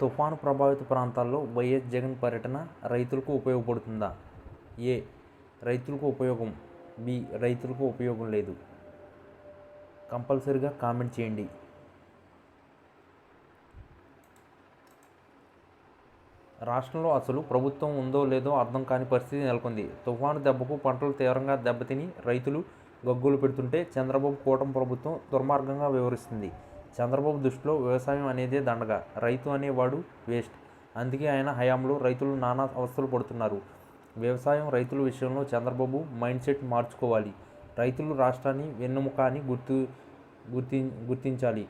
తుఫాను ప్రభావిత ప్రాంతాల్లో వైఎస్ జగన్ పర్యటన రైతులకు ఉపయోగపడుతుందా? ఏ. రైతులకు ఉపయోగం. బి. రైతులకు ఉపయోగం లేదు. కంపల్సరిగా కామెంట్ చేయండి. రాష్ట్రంలో అసలు ప్రభుత్వం ఉందో లేదో అర్థం కాని పరిస్థితి నెలకొంది. తుఫాను దెబ్బకు పంటలు తీవ్రంగా దెబ్బతిని రైతులు గగ్గులు పెడుతుంటే చంద్రబాబు కూటమి ప్రభుత్వం దుర్మార్గంగా వివరిస్తుంది చంద్రబాబు దృష్టిలో వ్యవసాయం అనేదే దండగ రైతు అనేవాడు వేస్ట్. అందుకే ఆయన హయాంలో రైతులు నానా అవస్థలు పడుతున్నారు. వ్యవసాయం రైతుల విషయంలో చంద్రబాబు మైండ్ సెట్ మార్చుకోవాలి. రైతులు రాష్ట్రాన్ని వెన్నెముక అని గుర్తు గుర్తి గుర్తించాలి.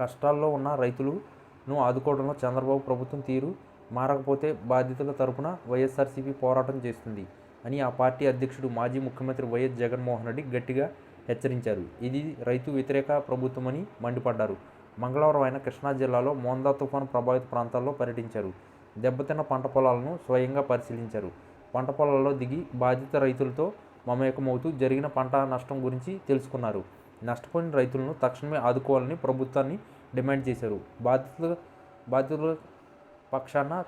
కష్టాల్లో ఉన్న రైతులను ఆదుకోవడంలో చంద్రబాబు ప్రభుత్వం తీరు మారకపోతే బాధితుల తరపున వైఎస్ఆర్సీపీ పోరాటం చేస్తుంది అని ఆ పార్టీ అధ్యక్షుడు మాజీ ముఖ్యమంత్రి వైఎస్ జగన్మోహన్ రెడ్డి గట్టిగా హెచ్చరించారు. ఇది రైతు వ్యతిరేక ప్రభుత్వమని మండిపడ్డారు. మంగళవారం ఆయన కృష్ణా జిల్లాలో మోందా తుఫాను ప్రభావిత ప్రాంతాల్లో పర్యటించారు. దెబ్బతిన్న పంట పొలాలను స్వయంగా పరిశీలించారు. పంట పొలాల్లో దిగి బాధిత రైతులతో మమేకమవుతూ జరిగిన పంట నష్టం గురించి తెలుసుకున్నారు. నష్టపోయిన రైతులను తక్షణమే ఆదుకోవాలని ప్రభుత్వాన్ని డిమాండ్ చేశారు. బాధితుల బాధితుల పక్షాన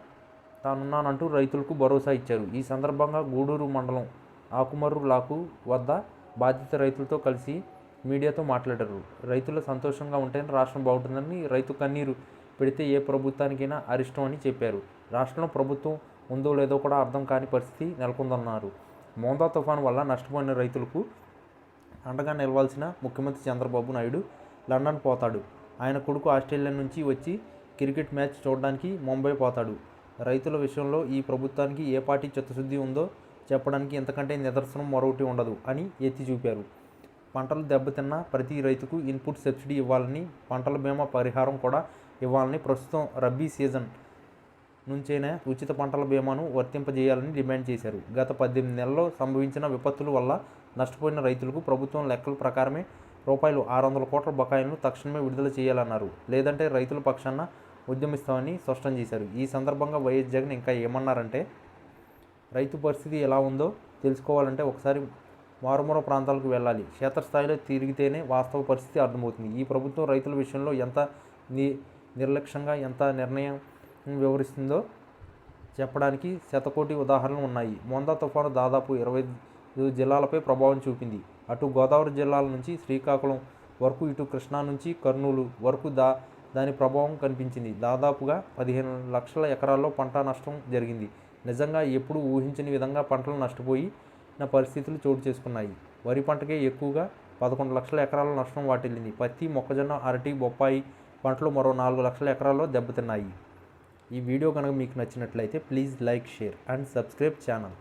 తానున్నానంటూ రైతులకు భరోసా ఇచ్చారు. ఈ సందర్భంగా గూడూరు మండలం ఆకుమర్రు లాకు వద్ద బాధిత రైతులతో కలిసి మీడియాతో మాట్లాడారు. రైతులు సంతోషంగా ఉంటేనే రాష్ట్రం బాగుంటుందని రైతు కన్నీరు పెడితే ఏ ప్రభుత్వానికైనా అరిష్టం అని చెప్పారు. రాష్ట్రంలో ప్రభుత్వం ఉందో లేదో కూడా అర్థం కాని పరిస్థితి నెలకొందన్నారు. మోందా తుఫాను వల్ల నష్టపోయిన రైతులకు అండగా నిలవాల్సిన ముఖ్యమంత్రి చంద్రబాబు నాయుడు లండన్ పోతాడు. ఆయన కొడుకు ఆస్ట్రేలియా నుంచి వచ్చి క్రికెట్ మ్యాచ్ చూడడానికి ముంబై పోతాడు. రైతుల విషయంలో ఈ ప్రభుత్వానికి ఏ పార్టీ చిత్తశుద్ధి ఉందో చెప్పడానికి ఇంతకంటే నిదర్శనం మరొకటి ఉండదు అని ఎత్తి చూపారు. పంటలు దెబ్బతిన్న ప్రతి రైతుకు ఇన్పుట్ సబ్సిడీ ఇవ్వాలని పంటల బీమా పరిహారం కూడా ఇవ్వాలని ప్రస్తుతం రబ్బీ సీజన్ నుంచైనా ఉచిత పంటల బీమాను వర్తింపజేయాలని డిమాండ్ చేశారు. గత పద్దెనిమిది నెలల్లో సంభవించిన విపత్తుల వల్ల నష్టపోయిన రైతులకు ప్రభుత్వం లెక్కల ప్రకారమే రూపాయలు ఆరు వందల కోట్ల బకాయిలను తక్షణమే విడుదల చేయాలన్నారు. లేదంటే రైతుల పక్షాన ఉద్యమిస్తామని స్పష్టం చేశారు. ఈ సందర్భంగా వైఎస్ జగన్ ఇంకా ఏమన్నారంటే రైతు పరిస్థితి ఎలా ఉందో తెలుసుకోవాలంటే ఒకసారి మారుమూల ప్రాంతాలకు వెళ్ళాలి. క్షేత్రస్థాయిలో తిరిగితేనే వాస్తవ పరిస్థితి అర్థమవుతుంది. ఈ ప్రభుత్వం రైతుల విషయంలో ఎంత ని నిర్లక్ష్యంగా ఎంత నిర్ణయం వివరిస్తుందో చెప్పడానికి శతకోటి ఉదాహరణలు ఉన్నాయి. మొందా తుఫాను దాదాపు ఇరవై ఐదు జిల్లాలపై ప్రభావం చూపింది. అటు గోదావరి జిల్లాల నుంచి శ్రీకాకుళం వరకు ఇటు కృష్ణా నుంచి కర్నూలు వరకు దా దాని ప్రభావం కనిపించింది. దాదాపుగా పదిహేను లక్షల ఎకరాల్లో పంట నష్టం జరిగింది. నిజంగా ఎప్పుడు ఊహించని విధంగా పంటలు నష్టపోయి నా పరిస్థితులు చోటు చేసుకున్నాయి. వరి పంటకే ఎక్కువగా పదకొండు లక్షల ఎకరాల నష్టం వాటిల్లింది. పత్తి మొక్కజొన్న అరటి బొప్పాయి పంటలు మరో నాలుగు లక్షల ఎకరాల్లో దెబ్బతిన్నాయి. ఈ వీడియో కనుక మీకు నచ్చినట్లయితే please like share and subscribe channel.